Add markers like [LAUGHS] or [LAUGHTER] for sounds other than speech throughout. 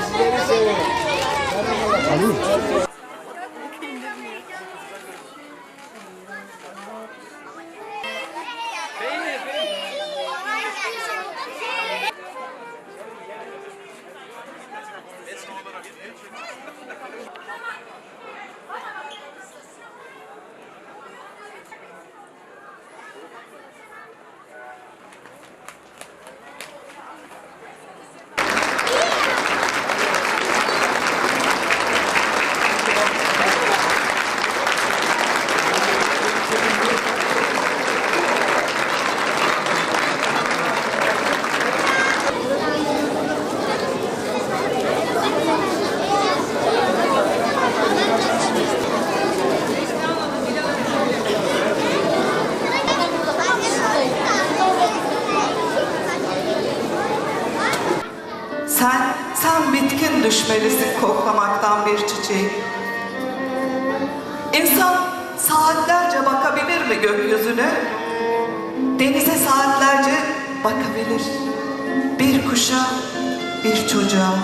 sizleri seviyorum sen bitkin düşmelisin koklamaktan bir çiçeği. İnsan saatlerce bakabilir mi gökyüzüne? Denize saatlerce bakabilir. Bir kuşa, bir çocuğa.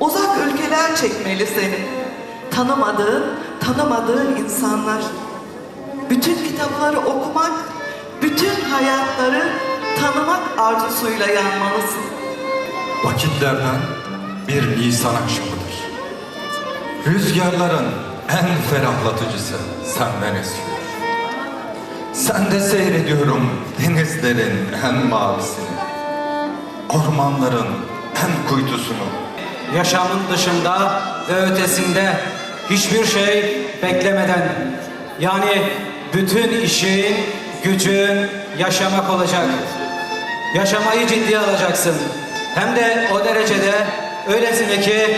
Uzak ülkeler çekmeli seni. Tanımadığın, tanımadığın insanlar. Bütün kitapları okumak, bütün hayatları tanımak arzusuyla yanmalısın. Vakitlerden bir Nisan akşamıdır. Rüzgarların en ferahlatıcısı senden esiyor. Sen de seyrediyorum denizlerin en mavisini. Ormanların en kuytusunu. yaşamın dışında ve ötesinde hiçbir şey beklemeden yani bütün işin, gücün yaşamak olacak. Yaşamayı ciddiye alacaksın. Hem de o derecede öylesine ki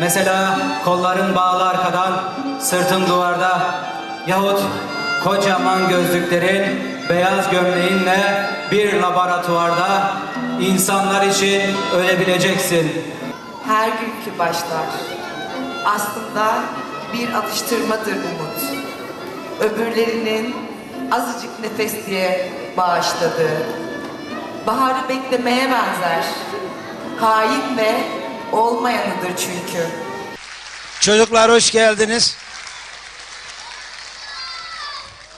mesela kolların bağlı arkadan, sırtın duvarda yahut kocaman gözlüklerin beyaz gömleğinle bir laboratuvarda insanlar için ölebileceksin. her günkü başlar. Aslında bir atıştırmadır umut. Öbürlerinin azıcık nefes diye bağışladığı. Baharı beklemeye benzer. Hain ve olmayanıdır çünkü. Çocuklar hoş geldiniz.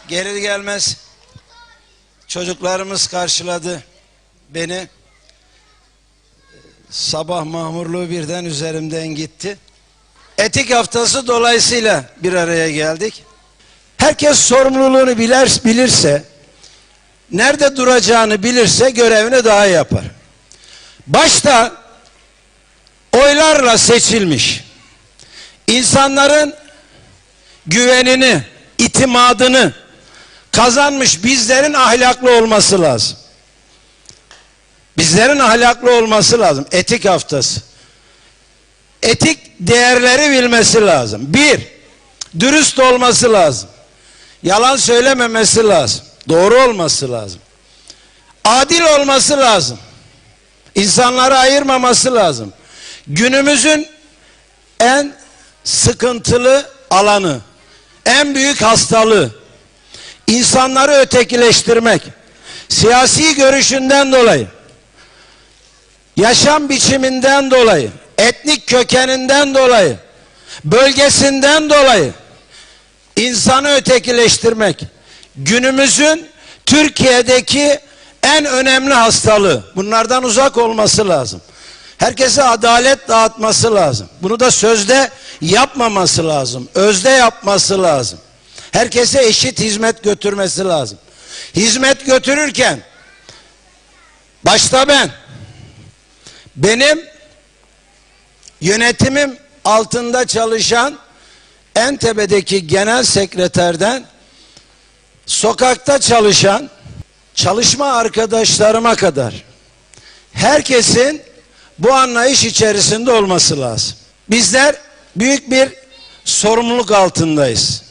Gelir gelmez çocuklarımız karşıladı beni. Sabah mahmurluğu birden üzerimden gitti. Etik haftası dolayısıyla bir araya geldik. Herkes sorumluluğunu bilir, bilirse, nerede duracağını bilirse görevini daha yapar. Başta oylarla seçilmiş insanların güvenini, itimadını kazanmış bizlerin ahlaklı olması lazım. Bizlerin ahlaklı olması lazım. Etik haftası. Etik değerleri bilmesi lazım. Bir, dürüst olması lazım. Yalan söylememesi lazım. Doğru olması lazım. Adil olması lazım. İnsanları ayırmaması lazım. Günümüzün en sıkıntılı alanı, en büyük hastalığı, insanları ötekileştirmek, siyasi görüşünden dolayı, yaşam biçiminden dolayı, etnik kökeninden dolayı, bölgesinden dolayı insanı ötekileştirmek günümüzün Türkiye'deki en önemli hastalığı. Bunlardan uzak olması lazım. Herkese adalet dağıtması lazım. Bunu da sözde yapmaması lazım. Özde yapması lazım. Herkese eşit hizmet götürmesi lazım. Hizmet götürürken başta ben benim yönetimim altında çalışan en tepedeki genel sekreterden sokakta çalışan çalışma arkadaşlarıma kadar herkesin bu anlayış içerisinde olması lazım. Bizler büyük bir sorumluluk altındayız.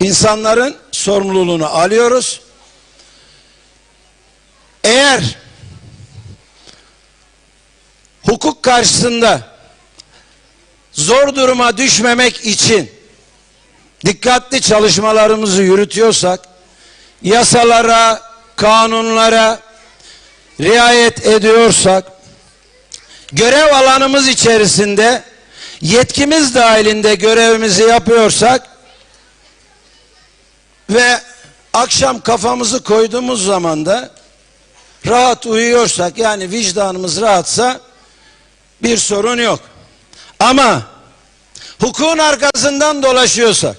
İnsanların sorumluluğunu alıyoruz. Eğer hukuk karşısında zor duruma düşmemek için dikkatli çalışmalarımızı yürütüyorsak yasalara, kanunlara riayet ediyorsak, görev alanımız içerisinde yetkimiz dahilinde görevimizi yapıyorsak ve akşam kafamızı koyduğumuz zaman da rahat uyuyorsak yani vicdanımız rahatsa bir sorun yok. Ama hukukun arkasından dolaşıyorsak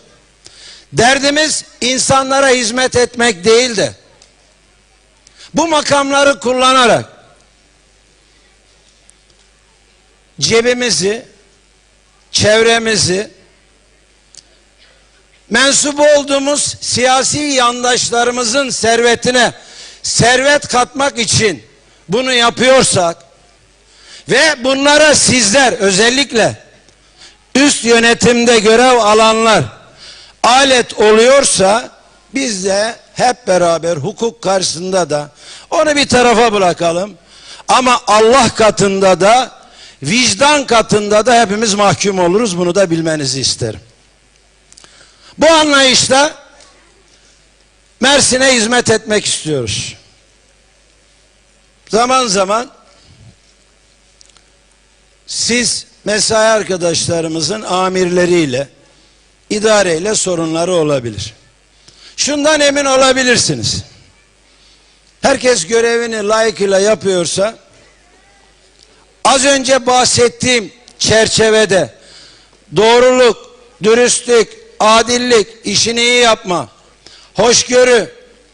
derdimiz insanlara hizmet etmek değil de bu makamları kullanarak cebimizi, çevremizi, mensup olduğumuz siyasi yandaşlarımızın servetine servet katmak için bunu yapıyorsak ve bunlara sizler özellikle üst yönetimde görev alanlar alet oluyorsa biz de hep beraber hukuk karşısında da onu bir tarafa bırakalım. Ama Allah katında da vicdan katında da hepimiz mahkum oluruz. Bunu da bilmenizi isterim. Bu anlayışla Mersin'e hizmet etmek istiyoruz. Zaman zaman siz mesai arkadaşlarımızın amirleriyle, idareyle sorunları olabilir. Şundan emin olabilirsiniz. Herkes görevini layıkıyla yapıyorsa az önce bahsettiğim çerçevede doğruluk, dürüstlük, adillik, işini iyi yapma, hoşgörü,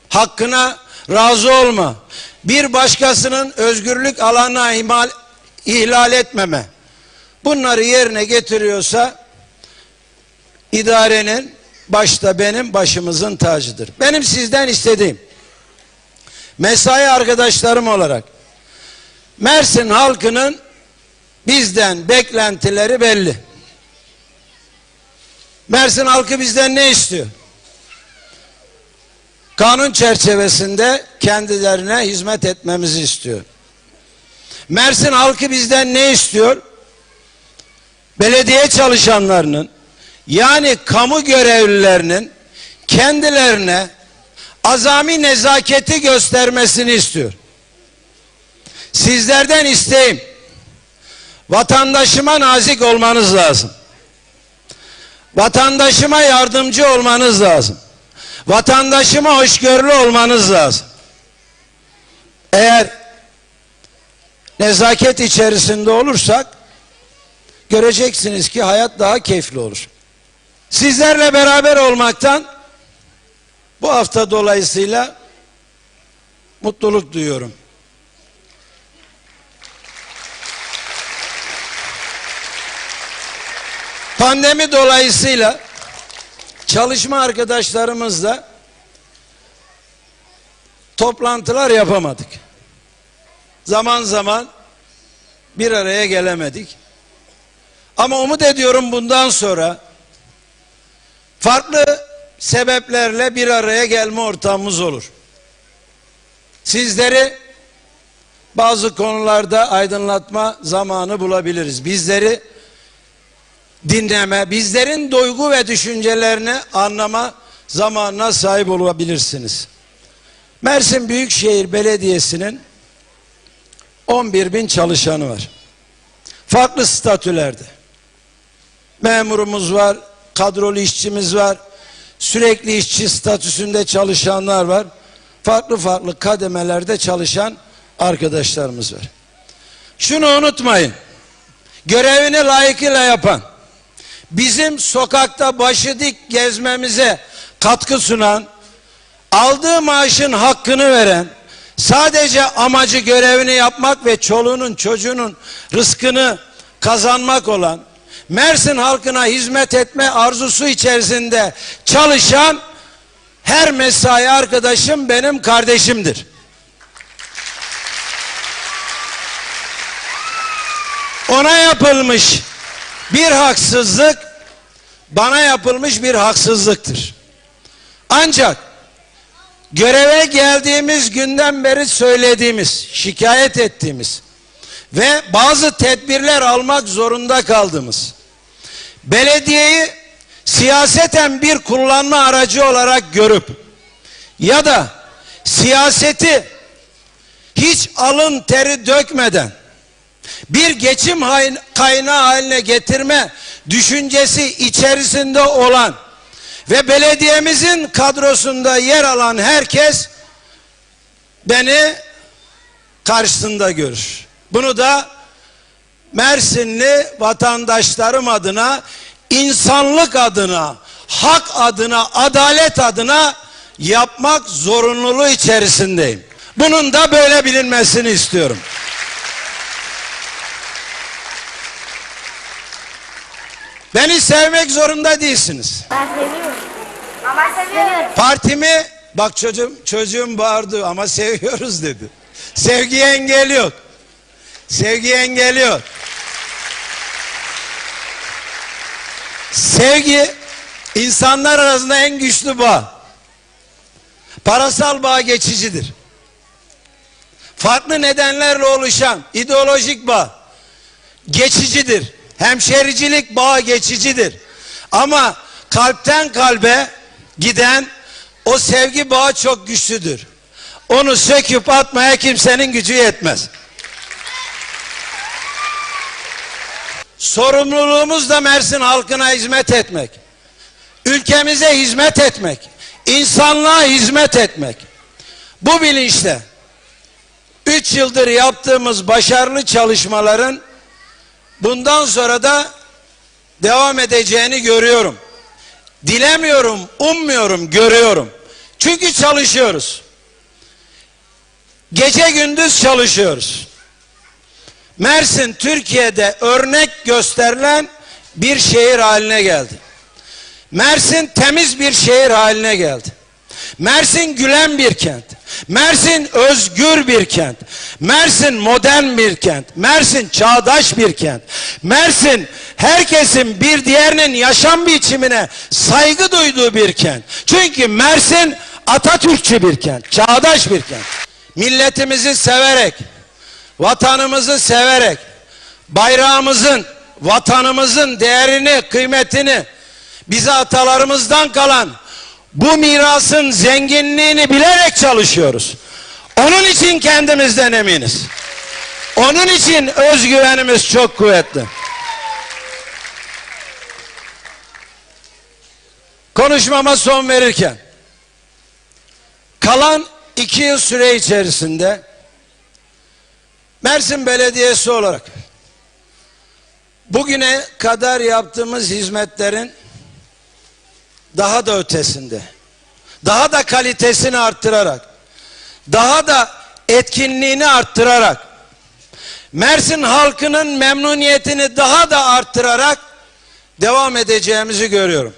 hakkına razı olma, bir başkasının özgürlük alanına ihmal, ihlal etmeme, bunları yerine getiriyorsa idarenin başta benim başımızın tacıdır. Benim sizden istediğim mesai arkadaşlarım olarak Mersin halkının bizden beklentileri belli. Mersin halkı bizden ne istiyor? Kanun çerçevesinde kendilerine hizmet etmemizi istiyor. Mersin halkı bizden ne istiyor? Belediye çalışanlarının yani kamu görevlilerinin kendilerine azami nezaketi göstermesini istiyor. Sizlerden isteğim vatandaşıma nazik olmanız lazım. Vatandaşıma yardımcı olmanız lazım. Vatandaşıma hoşgörülü olmanız lazım. Eğer nezaket içerisinde olursak göreceksiniz ki hayat daha keyifli olur. Sizlerle beraber olmaktan bu hafta dolayısıyla mutluluk duyuyorum. Pandemi dolayısıyla çalışma arkadaşlarımızla toplantılar yapamadık. Zaman zaman bir araya gelemedik. Ama umut ediyorum bundan sonra farklı sebeplerle bir araya gelme ortamımız olur. Sizleri bazı konularda aydınlatma zamanı bulabiliriz. Bizleri dinleme, bizlerin duygu ve düşüncelerini anlama zamanına sahip olabilirsiniz. Mersin Büyükşehir Belediyesi'nin 11 bin çalışanı var. Farklı statülerde. Memurumuz var, kadrolu işçimiz var, sürekli işçi statüsünde çalışanlar var. Farklı farklı kademelerde çalışan arkadaşlarımız var. Şunu unutmayın. Görevini layıkıyla yapan, bizim sokakta başı dik gezmemize katkı sunan, aldığı maaşın hakkını veren, sadece amacı görevini yapmak ve çoluğunun çocuğunun rızkını kazanmak olan, Mersin halkına hizmet etme arzusu içerisinde çalışan her mesai arkadaşım benim kardeşimdir. Ona yapılmış bir haksızlık bana yapılmış bir haksızlıktır. Ancak göreve geldiğimiz günden beri söylediğimiz, şikayet ettiğimiz ve bazı tedbirler almak zorunda kaldığımız belediyeyi siyaseten bir kullanma aracı olarak görüp ya da siyaseti hiç alın teri dökmeden bir geçim kaynağı haline getirme düşüncesi içerisinde olan ve belediyemizin kadrosunda yer alan herkes beni karşısında görür. Bunu da Mersinli vatandaşlarım adına, insanlık adına, hak adına, adalet adına yapmak zorunluluğu içerisindeyim. Bunun da böyle bilinmesini istiyorum. Beni sevmek zorunda değilsiniz. Ben seviyorum. Ama seviyorum. Partimi bak çocuğum çocuğum bağırdı ama [LAUGHS] seviyoruz dedi. Sevgiye engel yok. Sevgiye engel yok. Sevgi insanlar arasında en güçlü bağ. Parasal bağ geçicidir. Farklı nedenlerle oluşan ideolojik bağ geçicidir. Hemşericilik bağı geçicidir. Ama kalpten kalbe giden o sevgi bağı çok güçlüdür. Onu söküp atmaya kimsenin gücü yetmez. Sorumluluğumuz da Mersin halkına hizmet etmek. Ülkemize hizmet etmek. insanlığa hizmet etmek. Bu bilinçle 3 yıldır yaptığımız başarılı çalışmaların bundan sonra da devam edeceğini görüyorum. Dilemiyorum, ummuyorum, görüyorum. Çünkü çalışıyoruz. Gece gündüz çalışıyoruz. Mersin Türkiye'de örnek gösterilen bir şehir haline geldi. Mersin temiz bir şehir haline geldi. Mersin gülen bir kent. Mersin özgür bir kent. Mersin modern bir kent. Mersin çağdaş bir kent. Mersin herkesin bir diğerinin yaşam biçimine saygı duyduğu bir kent. Çünkü Mersin Atatürkçü bir kent. Çağdaş bir kent. Milletimizi severek, vatanımızı severek, bayrağımızın, vatanımızın değerini, kıymetini, bize atalarımızdan kalan bu mirasın zenginliğini bilerek çalışıyoruz. Onun için kendimizden eminiz. Onun için özgüvenimiz çok kuvvetli. Konuşmama son verirken kalan iki yıl süre içerisinde Mersin Belediyesi olarak bugüne kadar yaptığımız hizmetlerin daha da ötesinde, daha da kalitesini arttırarak, daha da etkinliğini arttırarak, Mersin halkının memnuniyetini daha da arttırarak devam edeceğimizi görüyorum.